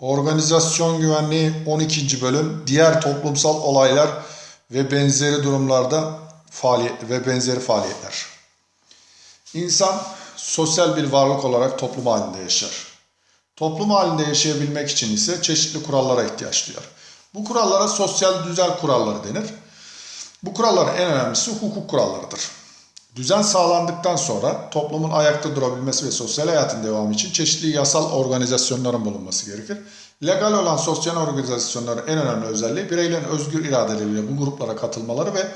Organizasyon Güvenliği 12. bölüm diğer toplumsal olaylar ve benzeri durumlarda faaliyet ve benzeri faaliyetler. İnsan sosyal bir varlık olarak toplum halinde yaşar. Toplum halinde yaşayabilmek için ise çeşitli kurallara ihtiyaç duyar. Bu kurallara sosyal düzen kuralları denir. Bu kuralların en önemlisi hukuk kurallarıdır. Düzen sağlandıktan sonra toplumun ayakta durabilmesi ve sosyal hayatın devamı için çeşitli yasal organizasyonların bulunması gerekir. Legal olan sosyal organizasyonların en önemli özelliği bireylerin özgür iradeleriyle bu gruplara katılmaları ve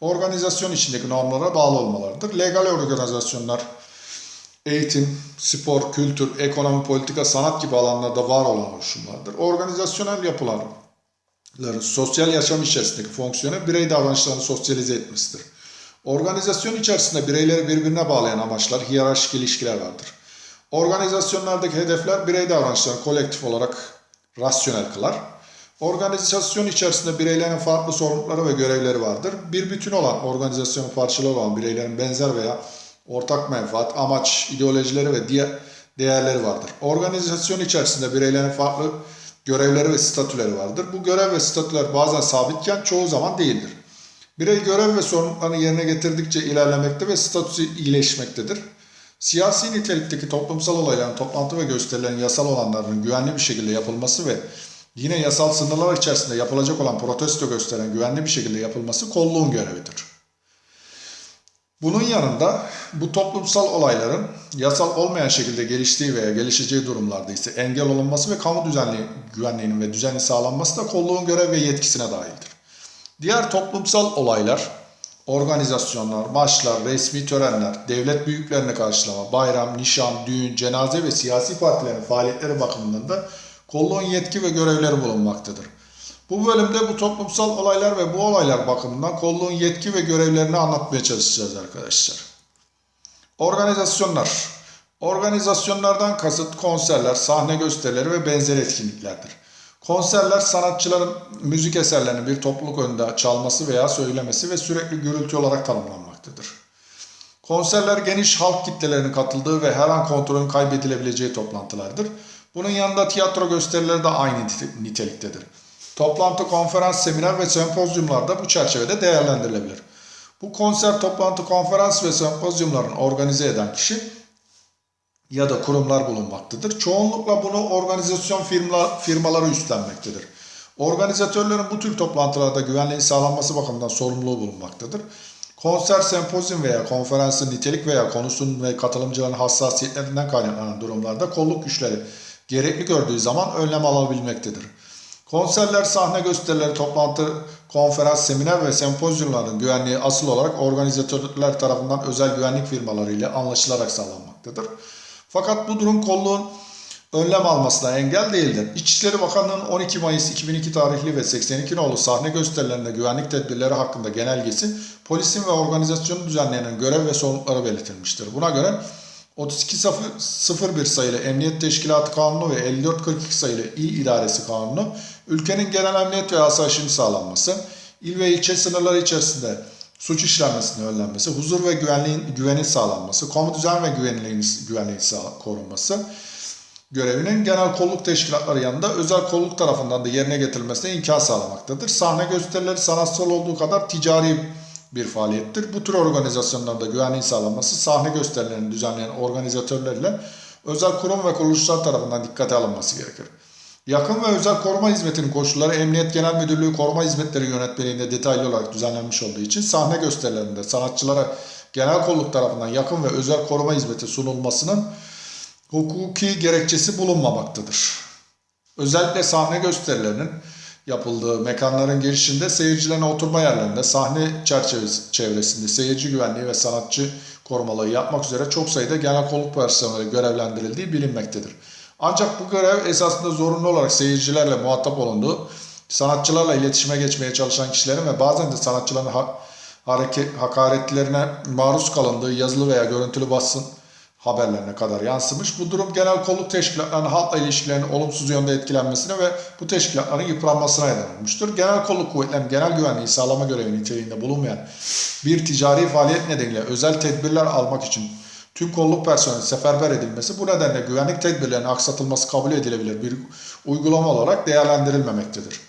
organizasyon içindeki normlara bağlı olmalarıdır. Legal organizasyonlar eğitim, spor, kültür, ekonomi, politika, sanat gibi alanlarda var olan oluşumlardır. Organizasyonel yapıların sosyal yaşam içerisindeki fonksiyonu birey davranışlarını sosyalize etmesidir. Organizasyon içerisinde bireyleri birbirine bağlayan amaçlar, hiyerarşik ilişkiler vardır. Organizasyonlardaki hedefler birey davranışlarını kolektif olarak rasyonel kılar. Organizasyon içerisinde bireylerin farklı sorumlulukları ve görevleri vardır. Bir bütün olan organizasyonun parçaları olan bireylerin benzer veya ortak menfaat, amaç, ideolojileri ve diğer değerleri vardır. Organizasyon içerisinde bireylerin farklı görevleri ve statüleri vardır. Bu görev ve statüler bazen sabitken çoğu zaman değildir. Birey görev ve sorumluluklarını yerine getirdikçe ilerlemekte ve statüsü iyileşmektedir. Siyasi nitelikteki toplumsal olayların toplantı ve gösterilerin yasal olanlarının güvenli bir şekilde yapılması ve yine yasal sınırlar içerisinde yapılacak olan protesto gösteren güvenli bir şekilde yapılması kolluğun görevidir. Bunun yanında bu toplumsal olayların yasal olmayan şekilde geliştiği veya gelişeceği durumlarda ise engel olunması ve kamu düzenli güvenliğinin ve düzeni sağlanması da kolluğun görev ve yetkisine dahildir. Diğer toplumsal olaylar, organizasyonlar, maçlar, resmi törenler, devlet büyüklerini karşılama, bayram, nişan, düğün, cenaze ve siyasi partilerin faaliyetleri bakımından da kolluğun yetki ve görevleri bulunmaktadır. Bu bölümde bu toplumsal olaylar ve bu olaylar bakımından kolluğun yetki ve görevlerini anlatmaya çalışacağız arkadaşlar. Organizasyonlar. Organizasyonlardan kasıt konserler, sahne gösterileri ve benzeri etkinliklerdir. Konserler sanatçıların müzik eserlerini bir topluluk önünde çalması veya söylemesi ve sürekli gürültü olarak tanımlanmaktadır. Konserler geniş halk kitlelerinin katıldığı ve her an kontrolün kaybedilebileceği toplantılardır. Bunun yanında tiyatro gösterileri de aynı niteliktedir. Toplantı, konferans, seminer ve sempozyumlar da bu çerçevede değerlendirilebilir. Bu konser, toplantı, konferans ve sempozyumların organize eden kişi ya da kurumlar bulunmaktadır. Çoğunlukla bunu organizasyon firmalar, firmaları üstlenmektedir. Organizatörlerin bu tür toplantılarda güvenliğin sağlanması bakımından sorumluluğu bulunmaktadır. Konser, sempozyum veya konferansın nitelik veya konusunun ve katılımcıların hassasiyetlerinden kaynaklanan durumlarda kolluk güçleri gerekli gördüğü zaman önlem alabilmektedir. Konserler, sahne gösterileri, toplantı, konferans, seminer ve sempozyumların güvenliği asıl olarak organizatörler tarafından özel güvenlik firmaları ile anlaşılarak sağlanmaktadır. Fakat bu durum kolluğun önlem almasına engel değildir. İçişleri Bakanlığı'nın 12 Mayıs 2002 tarihli ve 82 nolu sahne gösterilerinde güvenlik tedbirleri hakkında genelgesi polisin ve organizasyonu düzenleyenin görev ve sorumlulukları belirtilmiştir. Buna göre 3201 sayılı Emniyet Teşkilatı Kanunu ve 5442 sayılı İl İdaresi Kanunu ülkenin genel emniyet ve asayişinin sağlanması, il ve ilçe sınırları içerisinde suç işlenmesinin önlenmesi, huzur ve güvenliğin güvenin sağlanması, kamu düzen ve güvenliğin, güvenliğin korunması görevinin genel kolluk teşkilatları yanında özel kolluk tarafından da yerine getirilmesine imkan sağlamaktadır. Sahne gösterileri sanatsal olduğu kadar ticari bir faaliyettir. Bu tür organizasyonlarda güvenliğin sağlanması sahne gösterilerini düzenleyen organizatörlerle özel kurum ve kuruluşlar tarafından dikkate alınması gerekir. Yakın ve özel koruma hizmetinin koşulları Emniyet Genel Müdürlüğü Koruma Hizmetleri Yönetmeliğinde detaylı olarak düzenlenmiş olduğu için sahne gösterilerinde sanatçılara genel kolluk tarafından yakın ve özel koruma hizmeti sunulmasının hukuki gerekçesi bulunmamaktadır. Özellikle sahne gösterilerinin yapıldığı mekanların girişinde seyircilerin oturma yerlerinde sahne çerçevesi çevresinde seyirci güvenliği ve sanatçı korumalığı yapmak üzere çok sayıda genel kolluk personeli görevlendirildiği bilinmektedir. Ancak bu görev esasında zorunlu olarak seyircilerle muhatap olunduğu, sanatçılarla iletişime geçmeye çalışan kişilerin ve bazen de sanatçıların ha hareket, hakaretlerine maruz kalındığı yazılı veya görüntülü basın haberlerine kadar yansımış. Bu durum genel kolluk teşkilatlarının halkla ilişkilerinin olumsuz yönde etkilenmesine ve bu teşkilatların yıpranmasına neden olmuştur. Genel kolluk kuvvetlerinin genel güvenliği sağlama görevi niteliğinde bulunmayan bir ticari faaliyet nedeniyle özel tedbirler almak için tüm kolluk personeli seferber edilmesi bu nedenle güvenlik tedbirlerinin aksatılması kabul edilebilir bir uygulama olarak değerlendirilmemektedir.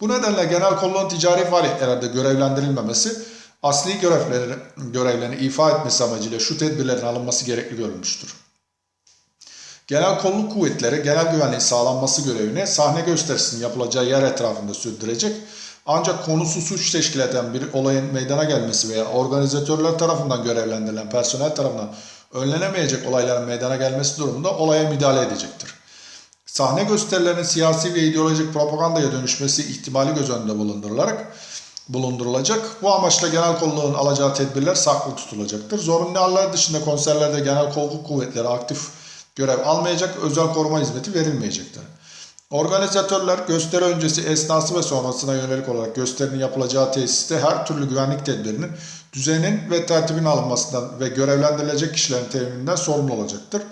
Bu nedenle genel kolluğun ticari faaliyetlerde görevlendirilmemesi asli görevleri, görevlerini ifa etmesi amacıyla şu tedbirlerin alınması gerekli görülmüştür. Genel kolluk kuvvetleri genel güvenliğin sağlanması görevini sahne gösterisinin yapılacağı yer etrafında sürdürecek. Ancak konusu suç teşkil eden bir olayın meydana gelmesi veya organizatörler tarafından görevlendirilen personel tarafından önlenemeyecek olayların meydana gelmesi durumunda olaya müdahale edecektir. Sahne gösterilerinin siyasi ve ideolojik propagandaya dönüşmesi ihtimali göz önünde bulundurularak bulundurulacak. Bu amaçla genel kolluğun alacağı tedbirler saklı tutulacaktır. Zorunlu haller dışında konserlerde genel kolluk kuvvetleri aktif görev almayacak, özel koruma hizmeti verilmeyecektir. Organizatörler gösteri öncesi, esnası ve sonrasına yönelik olarak gösterinin yapılacağı tesiste her türlü güvenlik tedbirinin düzenin ve tertibin alınmasından ve görevlendirilecek kişilerin temininden sorumlu olacaktır.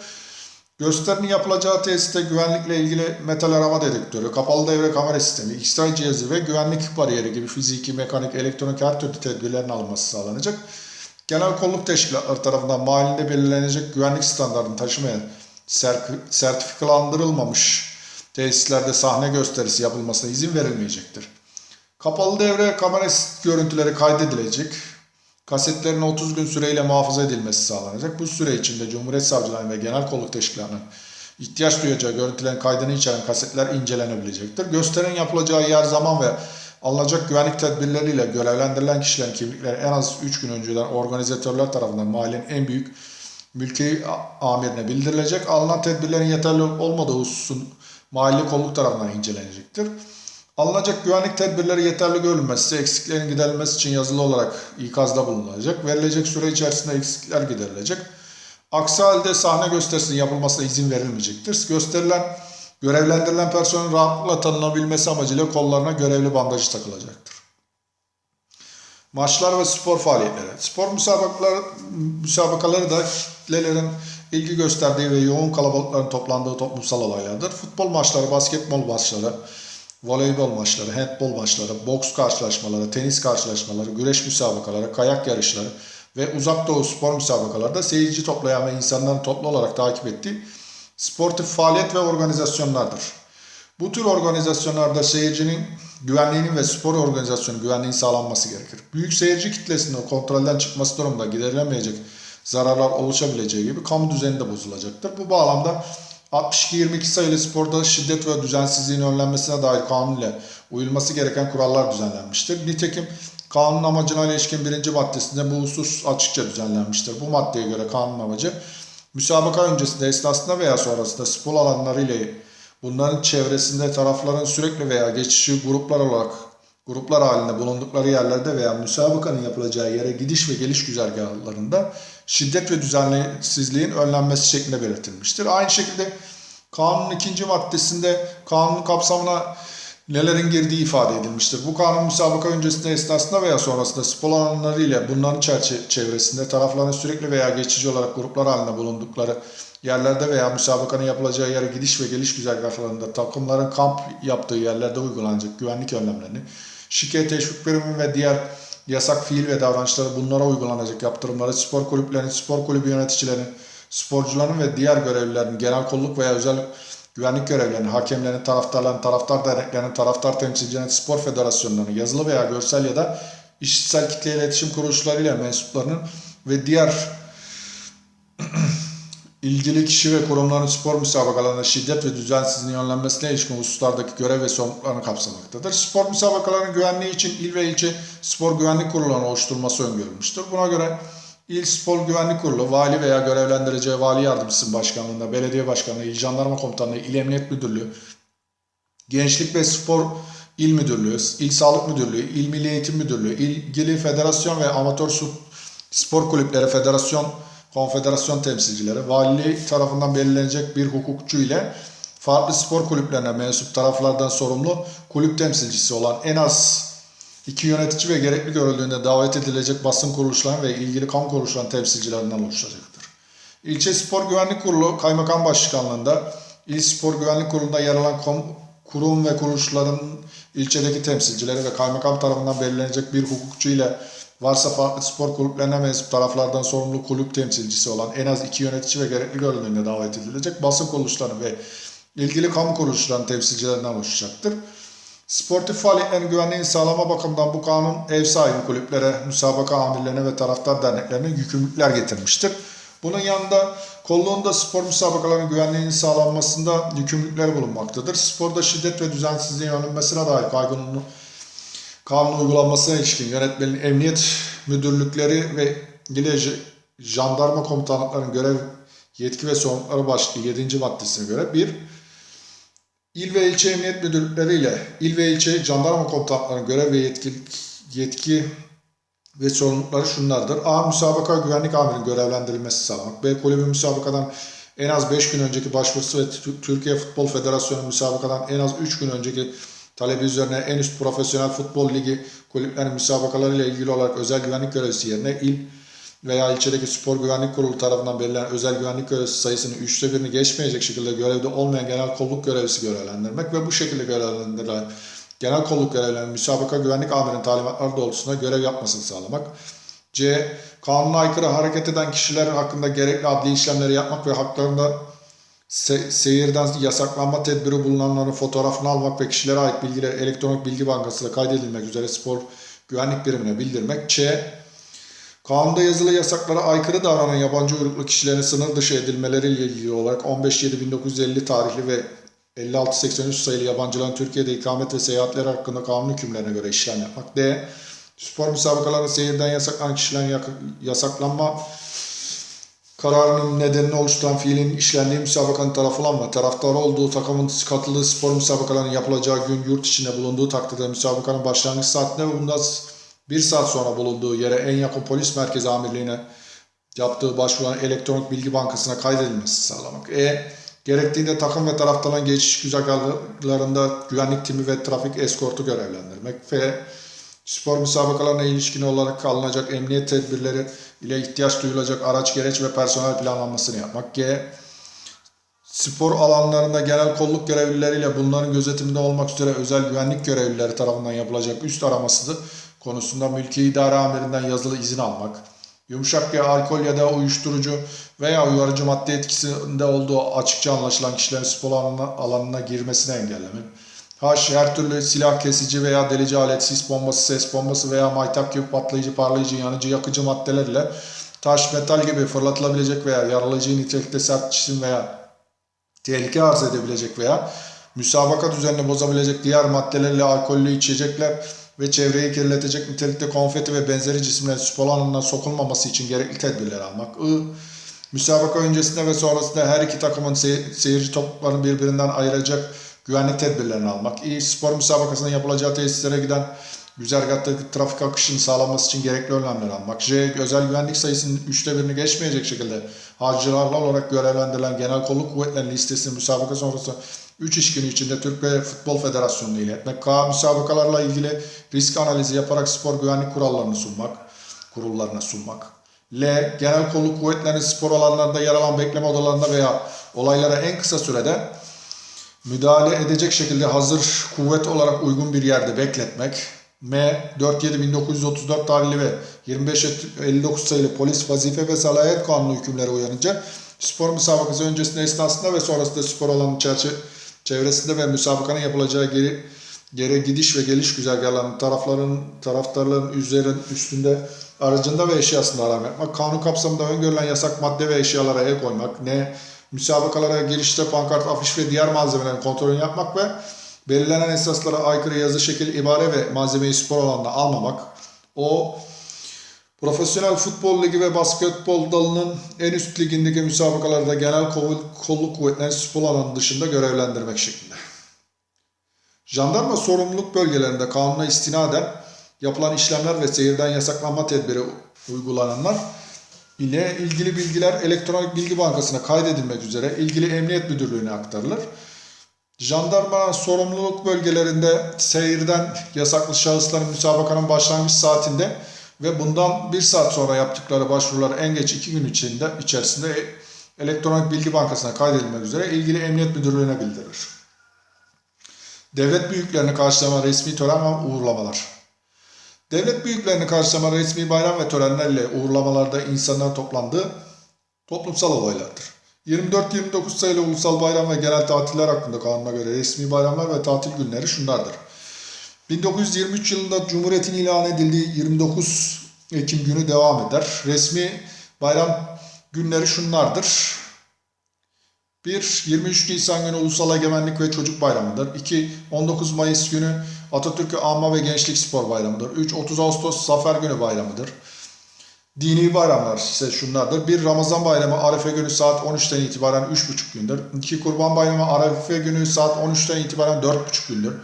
Gösterinin yapılacağı tesiste güvenlikle ilgili metal arama dedektörü, kapalı devre kamera sistemi, X-ray cihazı ve güvenlik bariyeri gibi fiziki, mekanik, elektronik her türlü tedbirlerin alınması sağlanacak. Genel kolluk teşkilatları tarafından mahallinde belirlenecek güvenlik standartını taşımayan sertifikalandırılmamış tesislerde sahne gösterisi yapılmasına izin verilmeyecektir. Kapalı devre kamera görüntüleri kaydedilecek. Kasetlerin 30 gün süreyle muhafaza edilmesi sağlanacak. Bu süre içinde Cumhuriyet Savcılığı'nın ve Genel Kolluk Teşkilatı'nın ihtiyaç duyacağı görüntülerin kaydını içeren kasetler incelenebilecektir. Gösterinin yapılacağı yer, zaman ve alınacak güvenlik tedbirleriyle görevlendirilen kişilerin kimlikleri en az 3 gün önceden organizatörler tarafından mahallenin en büyük mülki amirine bildirilecek. Alınan tedbirlerin yeterli olmadığı hususun mahalle kolluk tarafından incelenecektir. Alınacak güvenlik tedbirleri yeterli görülmezse eksiklerin giderilmesi için yazılı olarak ikazda bulunulacak. Verilecek süre içerisinde eksikler giderilecek. Aksi halde sahne gösterisinin yapılmasına izin verilmeyecektir. Gösterilen, görevlendirilen personelin rahatlıkla tanınabilmesi amacıyla kollarına görevli bandajı takılacaktır. Maçlar ve spor faaliyetleri. Spor müsabakaları, müsabakaları da kitlelerin ilgi gösterdiği ve yoğun kalabalıkların toplandığı toplumsal olaylardır. Futbol maçları, basketbol maçları, voleybol maçları, handbol maçları, boks karşılaşmaları, tenis karşılaşmaları, güreş müsabakaları, kayak yarışları ve uzak doğu spor müsabakaları da seyirci toplayan ve insanların toplu olarak takip ettiği sportif faaliyet ve organizasyonlardır. Bu tür organizasyonlarda seyircinin güvenliğinin ve spor organizasyonu güvenliğinin sağlanması gerekir. Büyük seyirci kitlesinin kontrolden çıkması durumunda giderilemeyecek zararlar oluşabileceği gibi kamu düzeni de bozulacaktır. Bu bağlamda 62-22 sayılı sporda şiddet ve düzensizliğin önlenmesine dair kanun ile uyulması gereken kurallar düzenlenmiştir. Nitekim kanun amacına ilişkin birinci maddesinde bu husus açıkça düzenlenmiştir. Bu maddeye göre kanun amacı müsabaka öncesinde, esnasında veya sonrasında spor alanları ile bunların çevresinde tarafların sürekli veya geçici gruplar olarak gruplar halinde bulundukları yerlerde veya müsabakanın yapılacağı yere gidiş ve geliş güzergahlarında şiddet ve düzensizliğin önlenmesi şeklinde belirtilmiştir. Aynı şekilde kanunun ikinci maddesinde kanun kapsamına nelerin girdiği ifade edilmiştir. Bu kanun müsabaka öncesinde, esnasında veya sonrasında spor alanları ile bunların çevresinde tarafların sürekli veya geçici olarak gruplar halinde bulundukları yerlerde veya müsabakanın yapılacağı yere gidiş ve geliş güzergahlarında takımların kamp yaptığı yerlerde uygulanacak güvenlik önlemlerini, şike, teşvik primi ve diğer yasak fiil ve davranışları bunlara uygulanacak. Yaptırımları spor kulüplerinin, spor kulübü yöneticilerinin, sporcuların ve diğer görevlilerin, genel kolluk veya özel güvenlik görevlilerinin, hakemlerin, taraftarların, taraftar derneklerinin, taraftar temsilcilerinin, spor federasyonlarının, yazılı veya görsel ya da işitsel kitle iletişim kuruluşlarıyla mensuplarının ve diğer ilgili kişi ve kurumların spor müsabakalarında şiddet ve düzensizliğin önlenmesine ilişkin hususlardaki görev ve sorumluluklarını kapsamaktadır. Spor müsabakalarının güvenliği için il ve ilçe spor güvenlik kurullarının oluşturulması öngörülmüştür. Buna göre İl Spor Güvenlik Kurulu, vali veya görevlendireceği vali yardımcısının başkanlığında, belediye başkanlığı, il jandarma komutanlığı, il emniyet müdürlüğü, gençlik ve spor il müdürlüğü, il sağlık müdürlüğü, il milli eğitim müdürlüğü, ilgili federasyon ve amatör spor kulüpleri, federasyon, konfederasyon temsilcileri, vali tarafından belirlenecek bir hukukçu ile farklı spor kulüplerine mensup taraflardan sorumlu kulüp temsilcisi olan en az iki yönetici ve gerekli görüldüğünde davet edilecek basın kuruluşlarının ve ilgili kamu kuruluşlarının temsilcilerinden oluşacaktır. İlçe Spor Güvenlik Kurulu Kaymakam Başkanlığında İl Spor Güvenlik Kurulu'nda yer alan kurum ve kuruluşların ilçedeki temsilcileri ve kaymakam tarafından belirlenecek bir hukukçu ile varsa farklı spor kulüplerine mensup taraflardan sorumlu kulüp temsilcisi olan en az iki yönetici ve gerekli görünümle davet edilecek basın kuruluşları ve ilgili kamu kuruluşlarının temsilcilerinden oluşacaktır. Sportif faaliyetlerin güvenliğini sağlama bakımından bu kanun ev sahibi kulüplere, müsabaka amirlerine ve taraftar derneklerine yükümlülükler getirmiştir. Bunun yanında kolluğunda spor müsabakalarının güvenliğinin sağlanmasında yükümlülükleri bulunmaktadır. Sporda şiddet ve düzensizliğin önlenmesine dair kaygının kanun uygulanmasına ilişkin yönetmenin emniyet müdürlükleri ve ilgili jandarma komutanlıklarının görev yetki ve sorumlulukları başlığı 7. maddesine göre bir İl ve ilçe emniyet müdürlükleriyle il ve ilçe jandarma komutanlıklarının görev ve yetki, yetki ve sorumlulukları şunlardır. A. Müsabaka güvenlik amirinin görevlendirilmesi sağlamak. B. Kulübün müsabakadan en az 5 gün önceki başvurusu ve Tü- Türkiye Futbol Federasyonu müsabakadan en az 3 gün önceki talebi üzerine en üst profesyonel futbol ligi kulüplerin müsabakalarıyla ilgili olarak özel güvenlik görevlisi yerine il veya ilçedeki spor güvenlik kurulu tarafından belirlenen özel güvenlik görevlisi sayısının üçte birini geçmeyecek şekilde görevde olmayan genel kolluk görevlisi görevlendirmek ve bu şekilde görevlendirilen genel kolluk görevlilerinin müsabaka güvenlik amirinin talimatları doğrultusunda görev yapmasını sağlamak. C. Kanuna aykırı hareket eden kişiler hakkında gerekli adli işlemleri yapmak ve haklarında se- seyirden yasaklanma tedbiri bulunanların fotoğrafını almak ve kişilere ait bilgileri elektronik bilgi bankasına kaydedilmek üzere spor güvenlik birimine bildirmek. Ç. Kanunda yazılı yasaklara aykırı davranan yabancı uyruklu kişilerin sınır dışı edilmeleriyle ilgili olarak 15.7.1950 tarihli ve 5683 sayılı yabancıların Türkiye'de ikamet ve seyahatleri hakkında kanun hükümlerine göre işlem yapmak. D. Spor müsabakalarında seyirden yasaklanan kişilerin yasaklanma kararının nedenini oluşturan fiilin işlendiği müsabakanın tarafı olan ve taraftarı olduğu takımın katıldığı spor müsabakalarının yapılacağı gün yurt içinde bulunduğu takdirde müsabakanın başlangıç saatinde ve bundan bir saat sonra bulunduğu yere en yakın polis merkezi amirliğine yaptığı başvuran elektronik bilgi bankasına kaydedilmesi sağlamak. E. Gerektiğinde takım ve taraftarların geçiş güzergahlarında güvenlik timi ve trafik eskortu görevlendirmek. F. Spor müsabakalarına ilişkin olarak alınacak emniyet tedbirleri ile ihtiyaç duyulacak araç, gereç ve personel planlanmasını yapmak. G. Spor alanlarında genel kolluk görevlileriyle bunların gözetiminde olmak üzere özel güvenlik görevlileri tarafından yapılacak üst araması konusunda mülki idare amirinden yazılı izin almak. Yumuşak ya alkol ya da uyuşturucu veya uyarıcı madde etkisinde olduğu açıkça anlaşılan kişilerin spor alanına, alanına girmesini engellemek. H. Her türlü silah kesici veya delici alet, sis bombası, ses bombası veya maytak gibi patlayıcı, parlayıcı, yanıcı, yakıcı maddelerle taş, metal gibi fırlatılabilecek veya yaralayıcı nitelikte sert cisim veya tehlike arz edebilecek veya müsabaka düzenini bozabilecek diğer maddelerle alkollü içecekler ve çevreyi kirletecek nitelikte konfeti ve benzeri cisimlerin spor alanına sokulmaması için gerekli tedbirler almak. I. Müsabaka öncesinde ve sonrasında her iki takımın sey- seyirci topluluklarını birbirinden ayıracak güvenlik tedbirlerini almak. İ. Spor müsabakasının yapılacağı tesislere giden güzergahtaki trafik akışını sağlaması için gerekli önlemler almak. J. Özel güvenlik sayısının üçte birini geçmeyecek şekilde harcılarla olarak görevlendirilen genel kolluk kuvvetlerinin listesini müsabaka sonrası 3 iş günü içinde Türkiye Futbol Federasyonu'na iletmek. K. Müsabakalarla ilgili risk analizi yaparak spor güvenlik kurallarını sunmak, kurullarına sunmak. L. Genel kolluk kuvvetlerinin spor alanlarında yer alan bekleme odalarında veya olaylara en kısa sürede müdahale edecek şekilde hazır kuvvet olarak uygun bir yerde bekletmek. M. 47.1934 tarihli ve 25.59 sayılı polis vazife ve salahiyet kanunu hükümleri uyarınca spor müsabakası öncesinde, esnasında ve sonrasında spor alanının çerçe- çevresinde ve müsabakanın yapılacağı geri geri gidiş ve geliş güzergahlarının tarafların taraftarların üzerin üstünde aracında ve eşyasında arama yapmak, kanun kapsamında öngörülen yasak madde ve eşyalara el koymak, ne müsabakalara girişte pankart, afiş ve diğer malzemelerin kontrolünü yapmak ve belirlenen esaslara aykırı yazı, şekil, ibare ve malzemeyi spor alanına almamak, o Profesyonel Futbol Ligi ve Basketbol dalının en üst ligindeki müsabakalarda genel kol- kolluk kuvvetlerini spor alanı dışında görevlendirmek şeklinde. Jandarma sorumluluk bölgelerinde kanuna istinaden yapılan işlemler ve seyirden yasaklanma tedbiri uygulananlar ile ilgili bilgiler elektronik bilgi bankasına kaydedilmek üzere ilgili emniyet müdürlüğüne aktarılır. Jandarma sorumluluk bölgelerinde seyirden yasaklı şahısların müsabakanın başlangıç saatinde ve bundan bir saat sonra yaptıkları başvuruları en geç iki gün içinde içerisinde elektronik bilgi bankasına kaydedilmek üzere ilgili emniyet müdürlüğüne bildirir. Devlet büyüklerini karşılama resmi tören ve uğurlamalar. Devlet büyüklerini karşılama resmi bayram ve törenlerle uğurlamalarda insanların toplandığı toplumsal olaylardır. 24-29 sayılı ulusal bayram ve genel tatiller hakkında kanuna göre resmi bayramlar ve tatil günleri şunlardır. 1923 yılında Cumhuriyet'in ilan edildiği 29 Ekim günü devam eder. Resmi bayram günleri şunlardır. 1. 23 Nisan günü Ulusal Egemenlik ve Çocuk Bayramı'dır. 2. 19 Mayıs günü Atatürk Anma ve Gençlik Spor Bayramı'dır. 3. 30 Ağustos Zafer Günü Bayramı'dır. Dini bayramlar ise şunlardır. 1. Ramazan Bayramı Arefe günü saat 13'ten itibaren 3,5 gündür. 2. Kurban Bayramı Arefe günü saat 13'ten itibaren 4,5 gündür.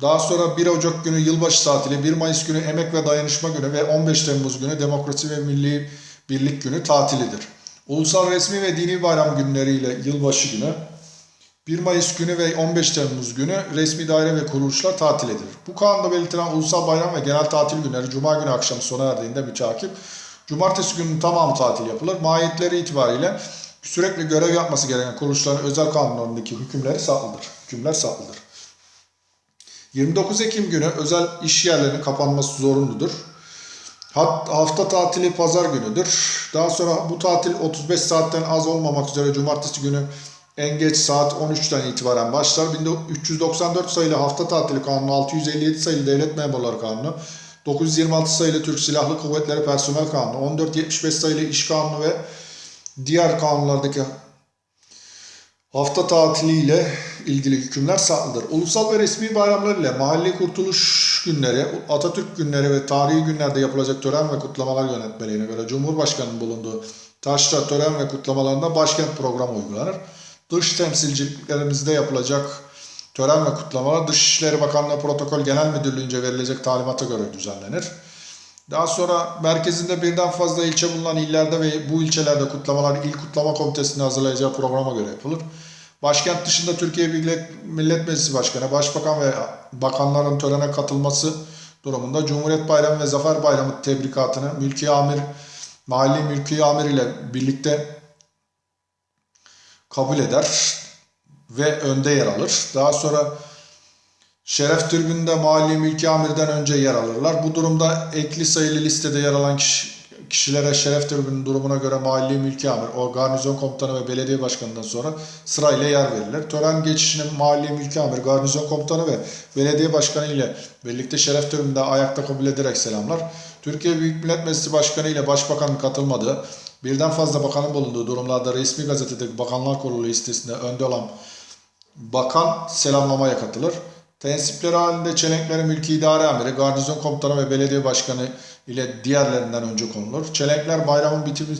Daha sonra 1 Ocak günü yılbaşı tatili, 1 Mayıs günü emek ve dayanışma günü ve 15 Temmuz günü demokrasi ve milli birlik günü tatilidir. Ulusal resmi ve dini bayram günleriyle yılbaşı günü, 1 Mayıs günü ve 15 Temmuz günü resmi daire ve kuruluşlar tatil edilir. Bu kanunda belirtilen ulusal bayram ve genel tatil günleri Cuma günü akşam sona erdiğinde mütakip, Cumartesi gününün tamamı tatil yapılır. Mahiyetleri itibariyle sürekli görev yapması gereken kuruluşların özel kanunlarındaki hükümleri saklıdır. Hükümler saklıdır. 29 Ekim günü özel iş yerlerinin kapanması zorunludur. Hafta tatili pazar günüdür. Daha sonra bu tatil 35 saatten az olmamak üzere cumartesi günü en geç saat 13'ten itibaren başlar. 1394 sayılı hafta tatili kanunu, 657 sayılı devlet memurları kanunu, 926 sayılı Türk Silahlı Kuvvetleri Personel Kanunu, 1475 sayılı İş Kanunu ve diğer kanunlardaki hafta tatiliyle ilgili hükümler saklıdır. Ulusal ve resmi bayramlar ile mahalli kurtuluş günleri, Atatürk günleri ve tarihi günlerde yapılacak tören ve kutlamalar yönetmeliğine göre Cumhurbaşkanı'nın bulunduğu taşra tören ve kutlamalarında başkent programı uygulanır. Dış temsilciliklerimizde yapılacak tören ve kutlamalar Dışişleri Bakanlığı Protokol Genel Müdürlüğü'nce verilecek talimata göre düzenlenir. Daha sonra merkezinde birden fazla ilçe bulunan illerde ve bu ilçelerde kutlamalar il kutlama komitesinin hazırlayacağı programa göre yapılır. Başkent dışında Türkiye Millet, Millet Meclisi Başkanı, Başbakan ve bakanların törene katılması durumunda Cumhuriyet Bayramı ve Zafer Bayramı tebrikatını mülki amir, mahalli mülki amir ile birlikte kabul eder ve önde yer alır. Daha sonra Şeref tribünde mahalli mülki amirden önce yer alırlar. Bu durumda ekli sayılı listede yer alan kişi, kişilere şeref tribünün durumuna göre mahalli mülki amir, o garnizon komutanı ve belediye başkanından sonra sırayla yer verilir. Tören geçişine mahalli mülki amir, garnizon komutanı ve belediye başkanı ile birlikte şeref tribünde ayakta kabul ederek selamlar. Türkiye Büyük Millet Meclisi Başkanı ile Başbakanın katılmadığı, birden fazla bakanın bulunduğu durumlarda resmi gazetedeki Bakanlar Kurulu listesinde önde olan bakan selamlamaya katılır. Tensipleri halinde çelenkleri mülki idare amiri, garnizon komutanı ve belediye başkanı ile diğerlerinden önce konulur. Çelenkler bayramın bitimi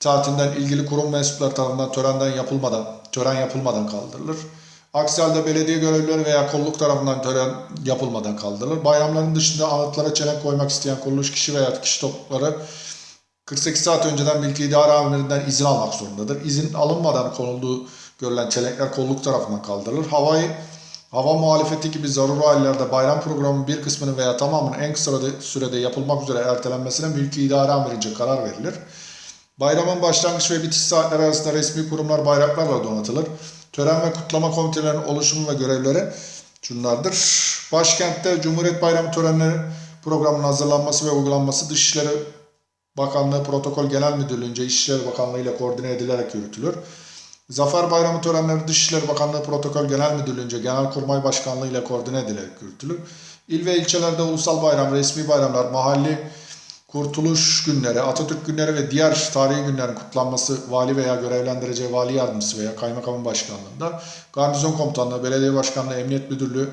saatinden ilgili kurum mensupları tarafından törenden yapılmadan, tören yapılmadan kaldırılır. Aksi halde belediye görevlileri veya kolluk tarafından tören yapılmadan kaldırılır. Bayramların dışında anıtlara çelenk koymak isteyen kuruluş kişi veya kişi toplulukları 48 saat önceden mülki idare amirinden izin almak zorundadır. İzin alınmadan konulduğu görülen çelenkler kolluk tarafından kaldırılır. Havayı Hava muhalefeti gibi zaruri hallerde bayram programının bir kısmının veya tamamının en kısa sürede yapılmak üzere ertelenmesine mülki idare amirince karar verilir. Bayramın başlangıç ve bitiş saatleri arasında resmi kurumlar bayraklarla donatılır. Tören ve kutlama komitelerinin oluşumu ve görevleri şunlardır. Başkentte Cumhuriyet Bayramı törenleri programının hazırlanması ve uygulanması Dışişleri Bakanlığı Protokol Genel Müdürlüğü'nce İçişleri Bakanlığı ile koordine edilerek yürütülür. Zafer Bayramı törenleri Dışişleri Bakanlığı Protokol Genel Müdürlüğü'nce Genelkurmay Başkanlığı ile koordine edilerek yürütülür. İl ve ilçelerde ulusal bayram, resmi bayramlar, mahalli kurtuluş günleri, Atatürk günleri ve diğer tarihi günlerin kutlanması vali veya görevlendireceği vali yardımcısı veya kaymakamın başkanlığında, garnizon komutanlığı, belediye başkanlığı, emniyet müdürlüğü,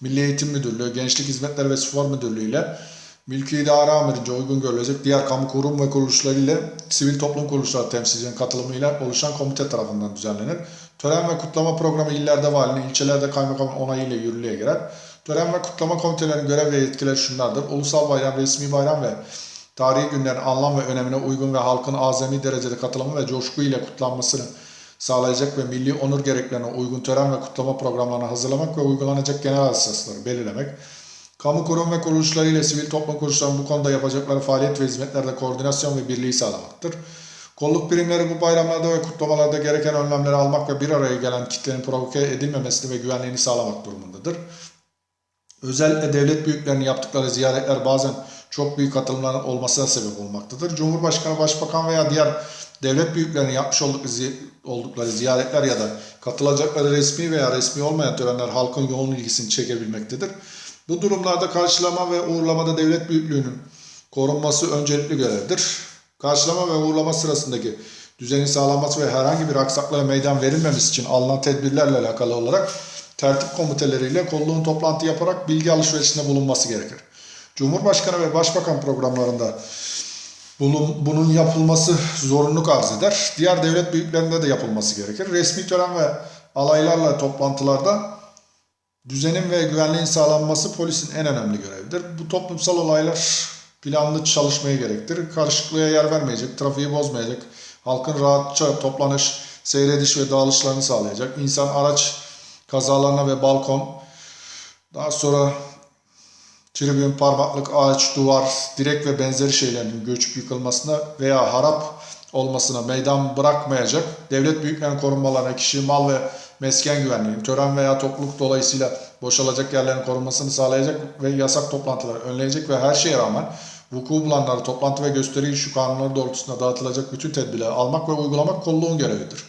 Milli Eğitim Müdürlüğü, Gençlik Hizmetleri ve Spor Müdürlüğü ile mülki idare amirince uygun görülecek diğer kamu kurum ve kuruluşları ile sivil toplum kuruluşları temsilcilerinin katılımıyla oluşan komite tarafından düzenlenir. Tören ve kutlama programı illerde valinin, ilçelerde kaymakamın onayıyla yürürlüğe girer. Tören ve kutlama komitelerinin görev ve yetkileri şunlardır. Ulusal bayram, resmi bayram ve tarihi günlerin anlam ve önemine uygun ve halkın azami derecede katılımı ve coşku ile kutlanmasını sağlayacak ve milli onur gereklerine uygun tören ve kutlama programlarını hazırlamak ve uygulanacak genel esasları belirlemek, Kamu kurum ve kuruluşları ile sivil toplum kuruluşlarının bu konuda yapacakları faaliyet ve hizmetlerde koordinasyon ve birliği sağlamaktır. Kolluk birimleri bu bayramlarda ve kutlamalarda gereken önlemleri almak ve bir araya gelen kitlenin provoke edilmemesini ve güvenliğini sağlamak durumundadır. Özellikle devlet büyüklerinin yaptıkları ziyaretler bazen çok büyük katılımların olmasına sebep olmaktadır. Cumhurbaşkanı, başbakan veya diğer devlet büyüklerinin yapmış oldukları ziyaretler ya da katılacakları resmi veya resmi olmayan törenler halkın yoğun ilgisini çekebilmektedir. Bu durumlarda karşılama ve uğurlamada devlet büyüklüğünün korunması öncelikli görevdir. Karşılama ve uğurlama sırasındaki düzenin sağlanması ve herhangi bir aksaklığa meydan verilmemesi için alınan tedbirlerle alakalı olarak tertip komiteleriyle kolluğun toplantı yaparak bilgi alışverişinde bulunması gerekir. Cumhurbaşkanı ve Başbakan programlarında bunun, bunun yapılması zorunluluk arz eder. Diğer devlet büyüklerinde de yapılması gerekir. Resmi tören ve alaylarla toplantılarda düzenin ve güvenliğin sağlanması polisin en önemli görevidir. Bu toplumsal olaylar planlı çalışmayı gerektirir. Karışıklığa yer vermeyecek, trafiği bozmayacak, halkın rahatça toplanış, seyrediş ve dağılışlarını sağlayacak. İnsan araç kazalarına ve balkon, daha sonra tribün, parmaklık, ağaç, duvar, direk ve benzeri şeylerin göçüp yıkılmasına veya harap olmasına meydan bırakmayacak, devlet büyüklerinin korunmalarına, kişi, mal ve mesken güvenliği, tören veya topluluk dolayısıyla boşalacak yerlerin korunmasını sağlayacak ve yasak toplantıları önleyecek ve her şeye rağmen vuku bulanları toplantı ve gösteri şu kanunları doğrultusunda dağıtılacak bütün tedbirleri almak ve uygulamak kolluğun görevidir.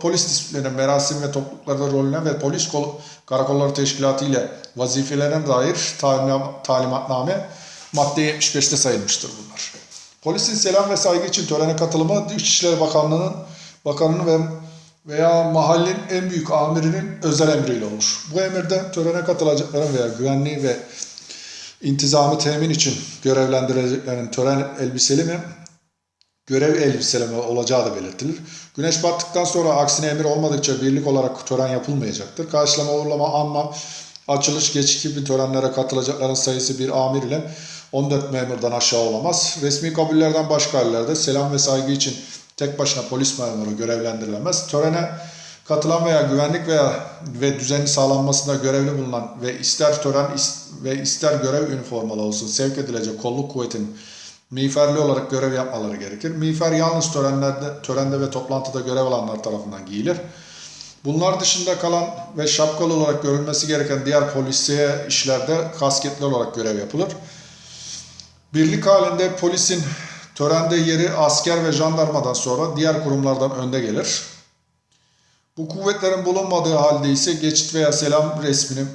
Polis disiplininin merasim ve topluluklarda rolüne ve polis kol- karakolları teşkilatı ile vazifelerine dair talim- talimatname madde 75'te sayılmıştır bunlar. Polisin selam ve saygı için törene katılımı İçişleri Bakanlığı'nın bakanının ve veya mahallenin en büyük amirinin özel emriyle olur. Bu emirde törene katılacakların veya güvenliği ve intizamı temin için görevlendirileceklerin tören elbiseli mi görev elbiseleme olacağı da belirtilir. Güneş battıktan sonra aksine emir olmadıkça birlik olarak tören yapılmayacaktır. Karşılama, uğurlama, anma, açılış, geçiş gibi törenlere katılacakların sayısı bir amir ile 14 memurdan aşağı olamaz. Resmi kabullerden başka yerlerde selam ve saygı için tek başına polis memuru görevlendirilemez. Törene katılan veya güvenlik veya ve düzeni sağlanmasında görevli bulunan ve ister tören is- ve ister görev üniformalı olsun sevk edilecek kolluk kuvvetinin miğferli olarak görev yapmaları gerekir. Miğfer yalnız törenlerde, törende ve toplantıda görev alanlar tarafından giyilir. Bunlar dışında kalan ve şapkalı olarak görülmesi gereken diğer polisiye işlerde kasketli olarak görev yapılır. Birlik halinde polisin törende yeri asker ve jandarmadan sonra diğer kurumlardan önde gelir. Bu kuvvetlerin bulunmadığı halde ise geçit veya selam resminin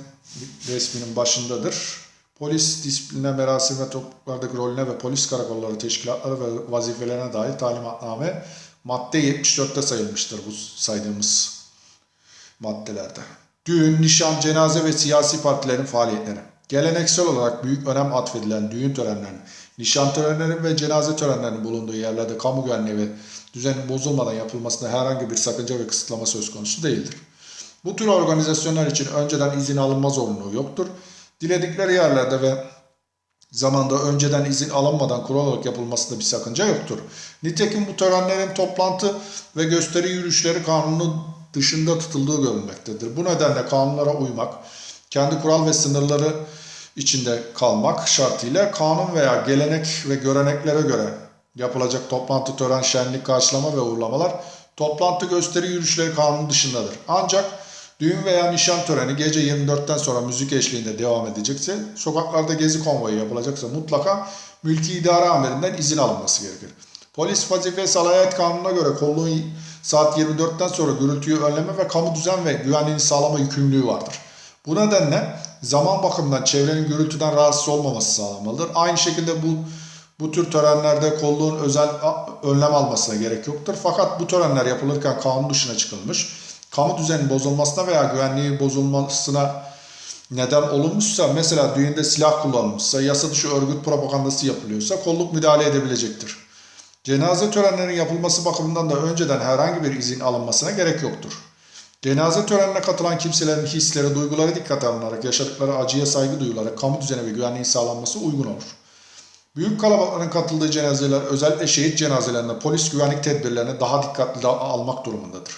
resminin başındadır. Polis disipline, merasim ve topluluklardaki rolüne ve polis karakolları, teşkilatları ve vazifelerine dair talimatname madde 74'te sayılmıştır bu saydığımız maddelerde. Düğün, nişan, cenaze ve siyasi partilerin faaliyetleri. Geleneksel olarak büyük önem atfedilen düğün törenlerinin, nişan törenlerinin ve cenaze törenlerinin bulunduğu yerlerde kamu güvenliği ve düzenin bozulmadan yapılmasında herhangi bir sakınca ve kısıtlama söz konusu değildir. Bu tür organizasyonlar için önceden izin alınma zorunluluğu yoktur. Diledikleri yerlerde ve zamanda önceden izin alınmadan kural olarak yapılmasında bir sakınca yoktur. Nitekim bu törenlerin toplantı ve gösteri yürüyüşleri kanunun dışında tutulduğu görülmektedir. Bu nedenle kanunlara uymak, kendi kural ve sınırları içinde kalmak şartıyla kanun veya gelenek ve göreneklere göre yapılacak toplantı, tören, şenlik, karşılama ve uğurlamalar toplantı, gösteri, yürüyüşleri kanunun dışındadır. Ancak düğün veya nişan töreni gece 24'ten sonra müzik eşliğinde devam edecekse, sokaklarda gezi konvoyu yapılacaksa mutlaka mülki idare amirinden izin alınması gerekir. Polis vazife salayet kanununa göre kolluğun saat 24'ten sonra gürültüyü önleme ve kamu düzen ve güvenliğini sağlama yükümlülüğü vardır. Bu nedenle zaman bakımından çevrenin gürültüden rahatsız olmaması sağlanmalıdır. Aynı şekilde bu bu tür törenlerde kolluğun özel önlem almasına gerek yoktur. Fakat bu törenler yapılırken kanun dışına çıkılmış, kamu düzeninin bozulmasına veya güvenliği bozulmasına neden olunmuşsa, mesela düğünde silah kullanılmışsa, yasa dışı örgüt propagandası yapılıyorsa kolluk müdahale edebilecektir. Cenaze törenlerinin yapılması bakımından da önceden herhangi bir izin alınmasına gerek yoktur. Cenaze törenine katılan kimselerin hisleri, duyguları dikkate alınarak yaşadıkları acıya saygı duyularak kamu düzeni ve güvenliğin sağlanması uygun olur. Büyük kalabalıkların katıldığı cenazeler özellikle şehit cenazelerinde polis güvenlik tedbirlerini daha dikkatli almak durumundadır.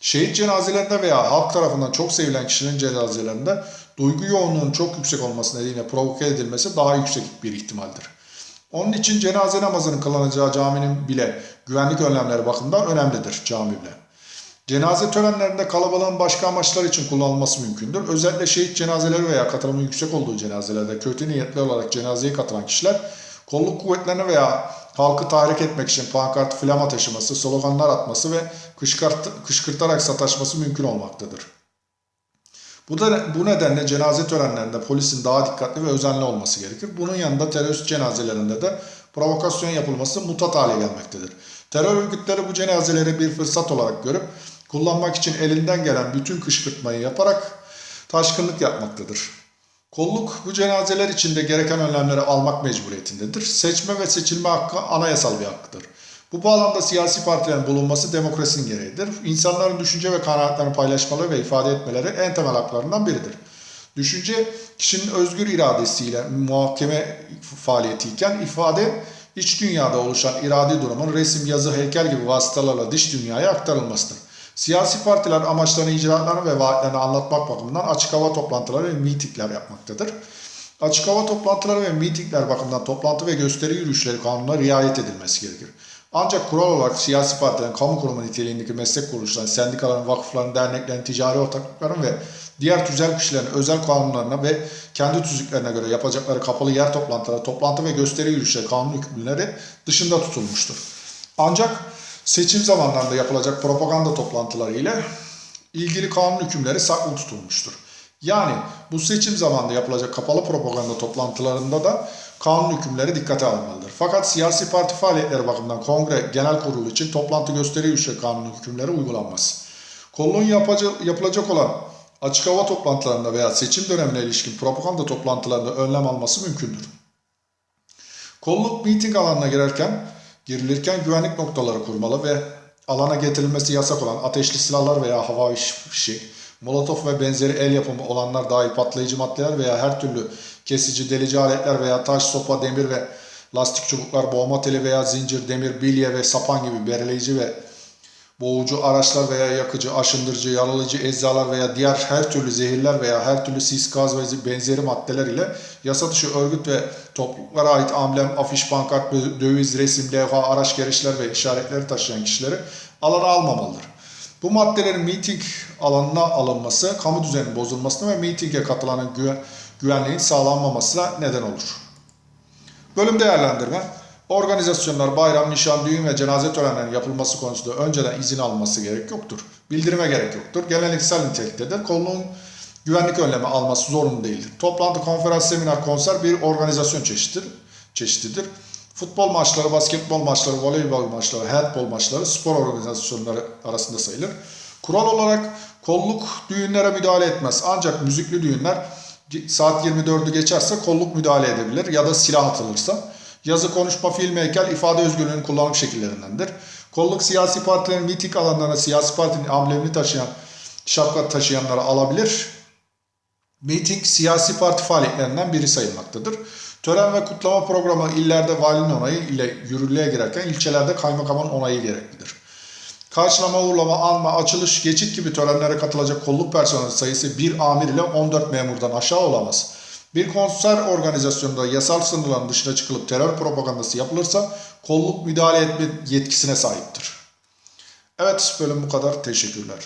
Şehit cenazelerinde veya halk tarafından çok sevilen kişinin cenazelerinde duygu yoğunluğunun çok yüksek olması nedeniyle provoke edilmesi daha yüksek bir ihtimaldir. Onun için cenaze namazının kılınacağı caminin bile güvenlik önlemleri bakımından önemlidir cami bile. Cenaze törenlerinde kalabalığın başka amaçlar için kullanılması mümkündür. Özellikle şehit cenazeleri veya katılımın yüksek olduğu cenazelerde kötü niyetli olarak cenazeye katılan kişiler kolluk kuvvetlerini veya halkı tahrik etmek için pankart, flama taşıması, sloganlar atması ve kışkırt, kışkırtarak sataşması mümkün olmaktadır. Bu, da, bu nedenle cenaze törenlerinde polisin daha dikkatli ve özenli olması gerekir. Bunun yanında terörist cenazelerinde de provokasyon yapılması mutat hale gelmektedir. Terör örgütleri bu cenazeleri bir fırsat olarak görüp kullanmak için elinden gelen bütün kışkırtmayı yaparak taşkınlık yapmaktadır. Kolluk bu cenazeler içinde gereken önlemleri almak mecburiyetindedir. Seçme ve seçilme hakkı anayasal bir hakkıdır. Bu bağlamda siyasi partilerin bulunması demokrasinin gereğidir. İnsanların düşünce ve kanaatlerini paylaşmaları ve ifade etmeleri en temel haklarından biridir. Düşünce kişinin özgür iradesiyle muhakeme faaliyeti iken ifade iç dünyada oluşan iradi durumun resim, yazı, heykel gibi vasıtalarla dış dünyaya aktarılmasıdır. Siyasi partiler amaçlarını, icraatlarını ve vaatlerini anlatmak bakımından açık hava toplantıları ve mitingler yapmaktadır. Açık hava toplantıları ve mitingler bakımından toplantı ve gösteri yürüyüşleri kanununa riayet edilmesi gerekir. Ancak kural olarak siyasi partilerin kamu kurumu niteliğindeki meslek kuruluşlarının, sendikaların, vakıfların, derneklerin, ticari ortaklıkların ve diğer tüzel kişilerin özel kanunlarına ve kendi tüzüklerine göre yapacakları kapalı yer toplantıları, toplantı ve gösteri yürüyüşleri kanun hükümleri dışında tutulmuştur. Ancak seçim zamanlarında yapılacak propaganda toplantıları ile ilgili kanun hükümleri saklı tutulmuştur. Yani bu seçim zamanında yapılacak kapalı propaganda toplantılarında da kanun hükümleri dikkate alınmalıdır. Fakat siyasi parti faaliyetleri bakımından kongre genel kurulu için toplantı gösteri yürüyüşü kanun hükümleri uygulanmaz. Kolluğun yapacak, yapılacak olan açık hava toplantılarında veya seçim dönemine ilişkin propaganda toplantılarında önlem alması mümkündür. Kolluk miting alanına girerken, girilirken güvenlik noktaları kurmalı ve alana getirilmesi yasak olan ateşli silahlar veya hava fişek, molotof ve benzeri el yapımı olanlar dahil patlayıcı maddeler veya her türlü kesici, delici aletler veya taş, sopa, demir ve lastik çubuklar, boğma teli veya zincir, demir, bilye ve sapan gibi belirleyici ve boğucu araçlar veya yakıcı, aşındırıcı, yaralayıcı eczalar veya diğer her türlü zehirler veya her türlü sis, gaz ve benzeri maddeler ile yasa dışı örgüt ve topluluklara ait amblem, afiş, pankart, döviz, resim, levha, araç gereçler ve işaretleri taşıyan kişileri alana almamalıdır. Bu maddelerin miting alanına alınması, kamu düzeninin bozulmasına ve mitinge katılanın güven, güvenliğin sağlanmamasına neden olur. Bölüm değerlendirme. Organizasyonlar bayram, nişan, düğün ve cenaze törenlerinin yapılması konusunda önceden izin alması gerek yoktur. Bildirime gerek yoktur. Geleneksel niteliktedir. Kolluğun güvenlik önlemi alması zorunlu değildir. Toplantı, konferans, seminer, konser bir organizasyon çeşididir. çeşididir. Futbol maçları, basketbol maçları, voleybol maçları, handbol maçları spor organizasyonları arasında sayılır. Kural olarak kolluk düğünlere müdahale etmez. Ancak müzikli düğünler saat 24'ü geçerse kolluk müdahale edebilir ya da silah atılırsa. Yazı, konuşma, film, heykel ifade özgürlüğünün kullanım şekillerindendir. Kolluk siyasi partilerin miting alanlarına siyasi partinin amblemini taşıyan, şapka taşıyanları alabilir. Miting siyasi parti faaliyetlerinden biri sayılmaktadır. Tören ve kutlama programı illerde valinin onayı ile yürürlüğe girerken ilçelerde kaymakamın onayı gereklidir. Karşılama, uğurlama, anma, açılış, geçit gibi törenlere katılacak kolluk personeli sayısı bir amir ile 14 memurdan aşağı olamaz. Bir konser organizasyonunda yasal sınırların dışına çıkılıp terör propagandası yapılırsa kolluk müdahale etme yetkisine sahiptir. Evet bölüm bu kadar. Teşekkürler.